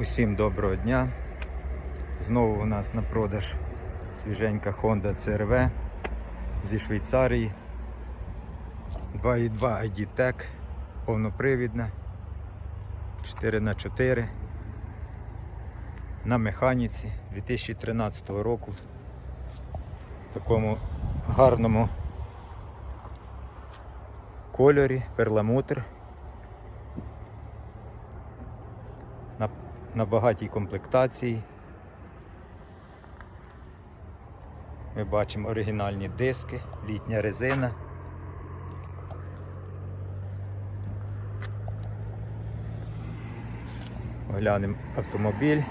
Усім доброго дня. Знову у нас на продаж свіженька Honda CRV зі Швейцарії. 2.2 ID Tech, повнопривідна, 4х4 на механіці 2013 року. В такому гарному кольорі, перламутр. На, багатій комплектації. Ми бачимо оригінальні диски, літня резина. Оглянемо автомобіль.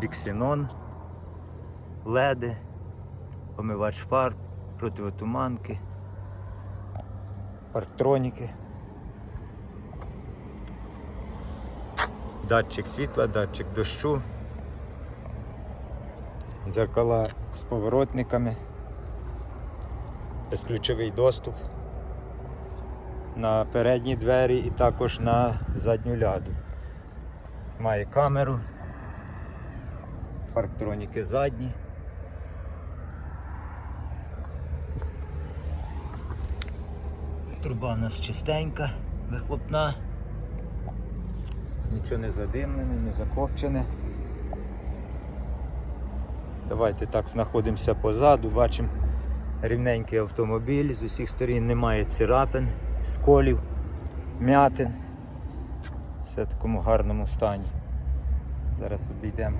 Біксінон, леди, омивач фар, противотуманки, парктроніки. Датчик світла, датчик дощу, дзеркала з поворотниками, безключовий доступ на передні двері і також на задню ляду. Має камеру, парктроніки задні. Труба у нас чистенька, вихлопна. Нічого не задимлене, не закопчене. Давайте так знаходимося позаду, бачимо рівненький автомобіль, з усіх сторін немає царапин, сколів, м'ятин. Все в такому гарному стані. Зараз обійдемо,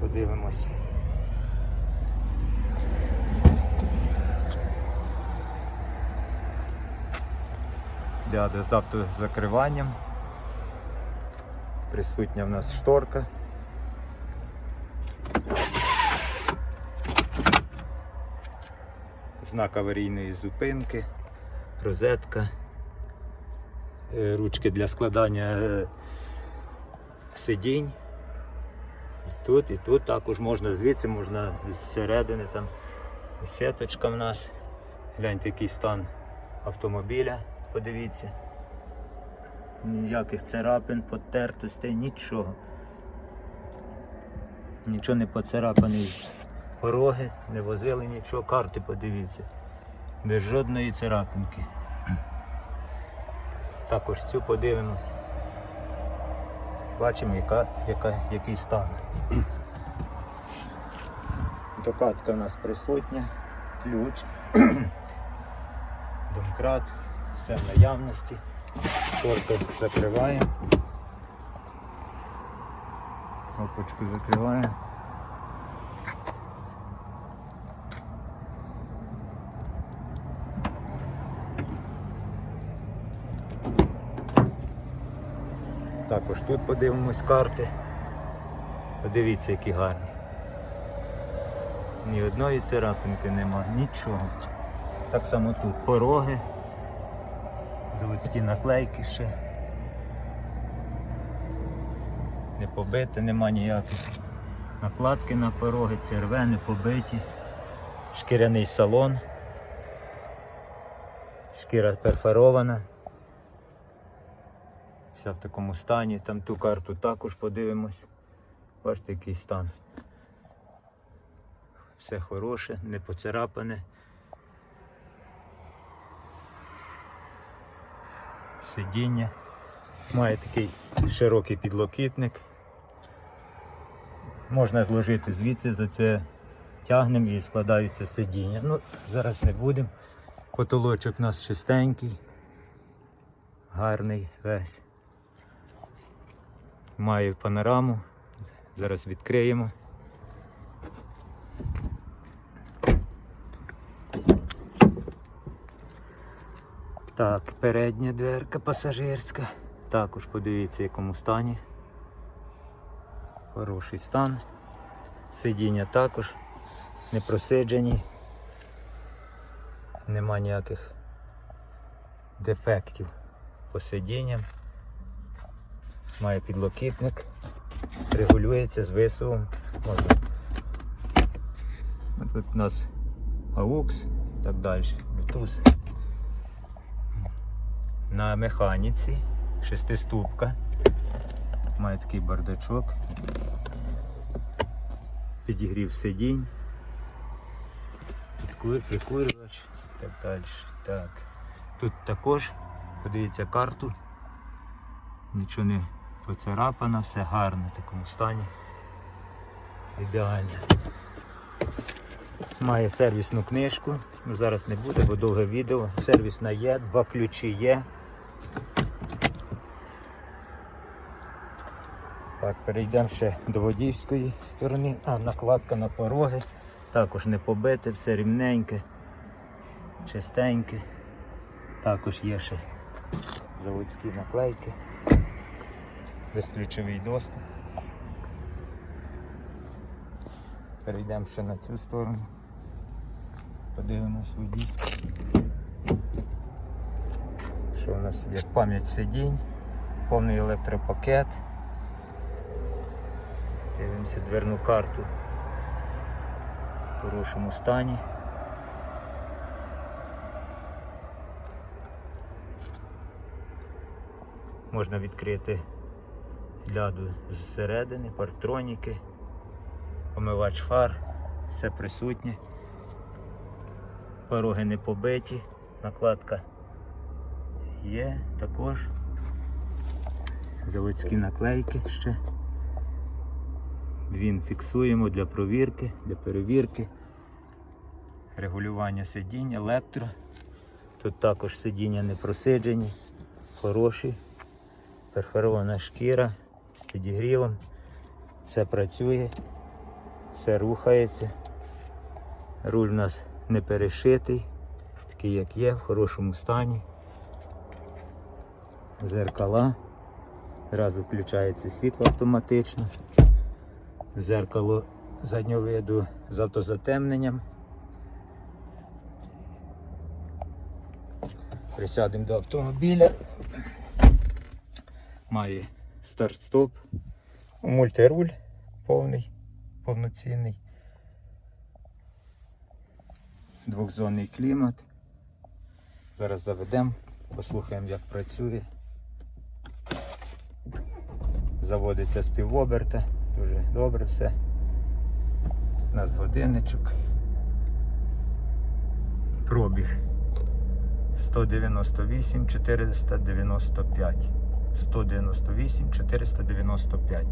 подивимось. Ляда з автозакриванням. Присутня в нас шторка. Знак аварійної зупинки, розетка, е, ручки для складання е, сидінь. Тут і тут також можна звідси, можна зсередини там сеточка в нас. Гляньте, який стан автомобіля, подивіться ніяких царапин, потертостей, нічого. Нічого не поцарапаний пороги, не возили нічого, карти подивіться. Без жодної царапинки. Також цю подивимось. Бачимо, яка, яка, який стан. Докатка в нас присутня, ключ, домкрат, все в наявності. Шторку закриваємо. Опочку закриваємо. Також тут подивимось карти. Подивіться, які гарні. Ні одної царапинки нема, нічого. Так само тут пороги заводські наклейки ще. Не побите, нема ніяких. Накладки на пороги, церве, побиті. Шкіряний салон. Шкіра перфорована. Вся в такому стані. Там ту карту також подивимось. Бачите, який стан. Все хороше, не поцарапане. Сидіння. Має такий широкий підлокітник. Можна зложити звідси, за це тягнемо і складаються сидіння. Ну, зараз не будемо. Потолочок у нас чистенький, гарний весь. Має панораму. Зараз відкриємо. Так, передня дверка пасажирська. Також подивіться, в якому стані. Хороший стан. Сидіння також не просиджені. Нема ніяких дефектів по сидінням. Має підлокітник, регулюється з висувом. Можна. Тут у нас AUX і так далі. Bluetooth на механіці шестиступка. Має такий бардачок. Підігрів сидінь. Прикурювач так далі. Так. Тут також, подивіться карту. Нічого не поцарапано, все гарно в такому стані. Ідеально. Має сервісну книжку. Ну, зараз не буде, бо довге відео. Сервісна є, два ключі є. Так, перейдемо ще до водійської сторони. А, накладка на пороги. Також не побите, все рівненьке, чистеньке. Також є ще заводські наклейки. Безключовий доступ. Перейдемо ще на цю сторону. Подивимось водійську. Що в нас є? Пам'ять сидінь, повний електропакет. Дивимося дверну карту в хорошому стані. Можна відкрити ляду зсередини, парктроніки, омивач фар, все присутнє. Пороги не побиті, накладка є також. Заводські наклейки ще. Він фіксуємо для провірки, для перевірки. Регулювання сидінь, електро. Тут також сидіння не просиджені, хороші. Перфорована шкіра з підігрівом. Все працює, все рухається. Руль у нас не перешитий, такий як є, в хорошому стані. Зеркала. Зразу включається світло автоматично. Зеркало заднього виду з автозатемненням. Присядемо до автомобіля. Має старт-стоп. Мультируль повний, повноцінний. Двохзонний клімат. Зараз заведемо, послухаємо як працює. Заводиться з півоберта. Дуже добре все. У нас годинничок. Пробіг 198 495. 198 495.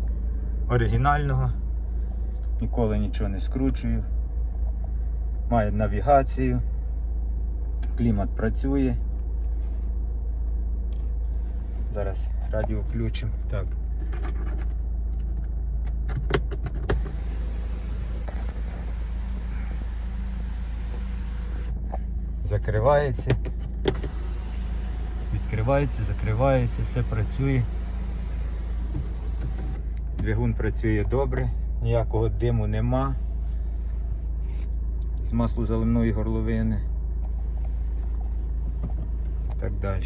Оригінального. Ніколи нічого не скручую. Має навігацію. Клімат працює. Зараз радіо включимо. Так. Закривається. Відкривається, закривається, все працює. Двигун працює добре, ніякого диму нема. З маслозаливної горловини. І так далі.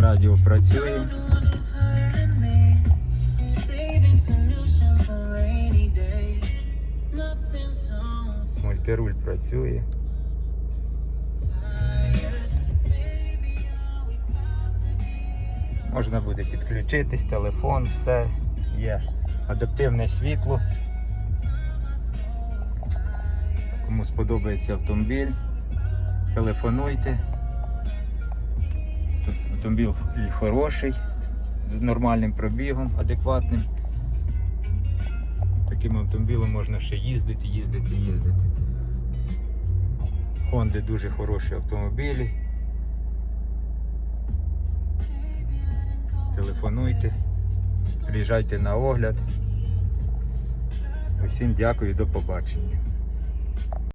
Радіо працює. Мультируль працює. Можна буде підключитись, телефон, все є. Адаптивне світло. Кому сподобається автомобіль, телефонуйте. Автомобіль хороший, з нормальним пробігом, адекватним. Таким автомобілем можна ще їздити, їздити, їздити. Honda дуже хороші автомобілі. Телефонуйте, приїжджайте на огляд. Усім дякую, до побачення.